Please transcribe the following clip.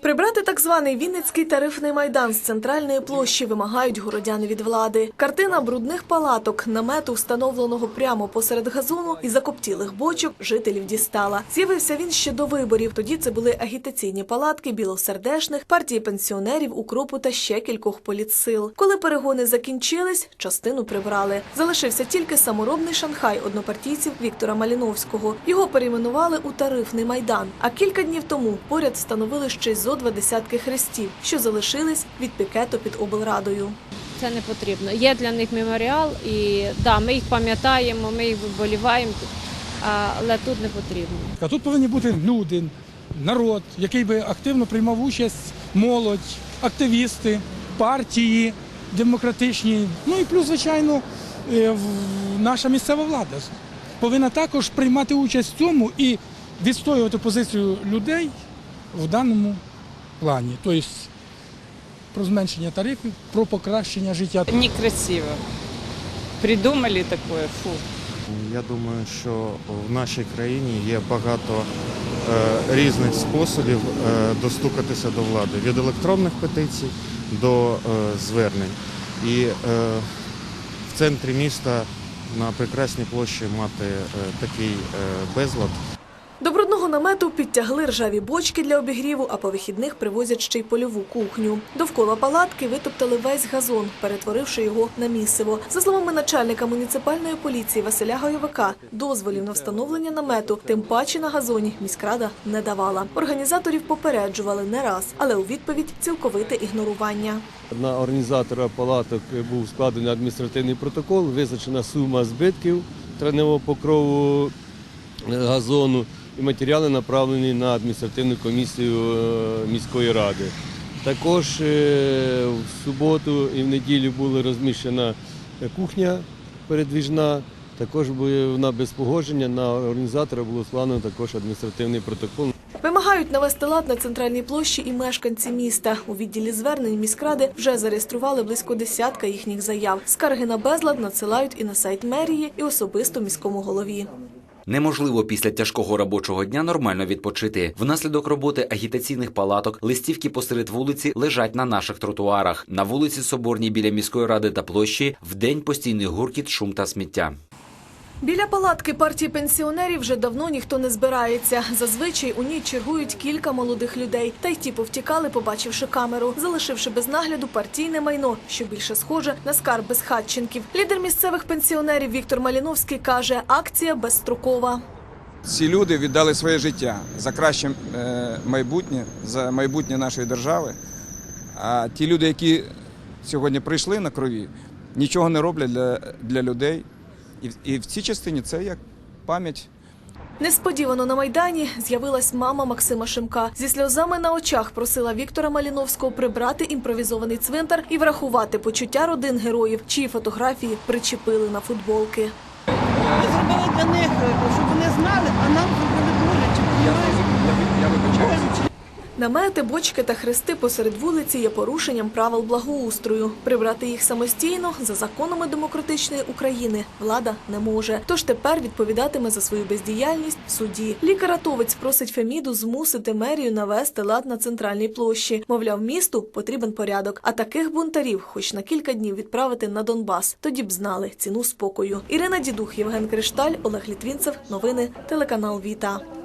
Прибрати так званий Вінницький тарифний майдан з центральної площі вимагають городяни від влади. Картина брудних палаток, намету, встановленого прямо посеред газону і закоптілих бочок, жителів дістала. З'явився він ще до виборів. Тоді це були агітаційні палатки білосердешних, партії пенсіонерів, укропу та ще кількох політсил. Коли перегони закінчились, частину прибрали. Залишився тільки саморобний шанхай однопартійців Віктора Маліновського. Його перейменували у тарифний майдан. А кілька днів тому поряд встановили ще й зо два десятки хрестів, що залишились від пікету під облрадою. Це не потрібно. Є для них меморіал, і да, ми їх пам'ятаємо, ми їх вболіваємо, але тут не потрібно. А тут повинні бути люди, народ, який би активно приймав участь, молодь, активісти, партії демократичні. Ну і плюс, звичайно, е, наша місцева влада повинна також приймати участь в цьому і відстоювати позицію людей в даному плані. Тобто про зменшення тарифів, про покращення життя. Некрасиво. Придумали такое, фу. Я думаю, що в нашій країні є багато е, різних способів е, достукатися до влади від електронних петицій до е, звернень. І е, в центрі міста на прекрасній площі мати е, такий е, безлад До брудного намету підтягли ржаві бочки для обігріву, а по вихідних привозять ще й польову кухню. Довкола палатки витоптали весь газон, перетворивши його на місиво. За словами начальника муніципальної поліції Василя Гайовика, дозволів на встановлення намету, тим паче на газоні міськрада не давала. Організаторів попереджували не раз, але у відповідь цілковите ігнорування. На організатора палаток був складений адміністративний протокол, визначена сума збитків треневого покрову е, газону і матеріали направлені на адміністративну комісію е, міської ради. Також е, в суботу і в неділю була розміщена кухня передвіжна. Також вона без погодження на організатора було складено також адміністративний протокол. Вимагають навести лад на центральній площі і мешканці міста. У відділі звернень міськради вже зареєстрували близько десятка їхніх заяв. Скарги на безлад надсилають і на сайт мерії, і особисто міському голові. Неможливо після тяжкого робочого дня нормально відпочити. Внаслідок роботи агітаційних палаток листівки посеред вулиці лежать на наших тротуарах. На вулиці Соборній біля міської ради та площі в день постійний гуркіт, шум та сміття. Біля палатки партії пенсіонерів вже давно ніхто не збирається. Зазвичай у ній чергують кілька молодих людей. Та й ті повтікали, побачивши камеру, залишивши без нагляду партійне майно, що більше схоже на скарб безхатченків. Лідер місцевих пенсіонерів Віктор Маліновський каже, акція безстрокова. Ці люди віддали своє життя за краще е, майбутнє, за майбутнє нашої держави. А ті люди, які сьогодні прийшли на крові, нічого не роблять для, для людей. І, в- і в цій частині це як пам'ять Несподівано на майдані з'явилась мама Максима Шимка. Зі сльозами на очах просила Віктора Маліновського прибрати імпровізований цвинтар і врахувати почуття родин героїв, чиї фотографії причепили на футболки. Ми зробили для них, щоб вони знали, а нам зробили боляче. Намети, бочки та хрести посеред вулиці є порушенням правил благоустрою. Прибрати їх самостійно за законами демократичної України влада не може. Тож тепер відповідатиме за свою бездіяльність в суді. Лікар-атовець просить Феміду змусити мерію навести лад на центральній площі. Мовляв, місту потрібен порядок. А таких бунтарів, хоч на кілька днів відправити на Донбас. Тоді б знали ціну спокою. Ірина Дідух, Євген Кришталь, Олег Літвінцев. Новини телеканал Віта.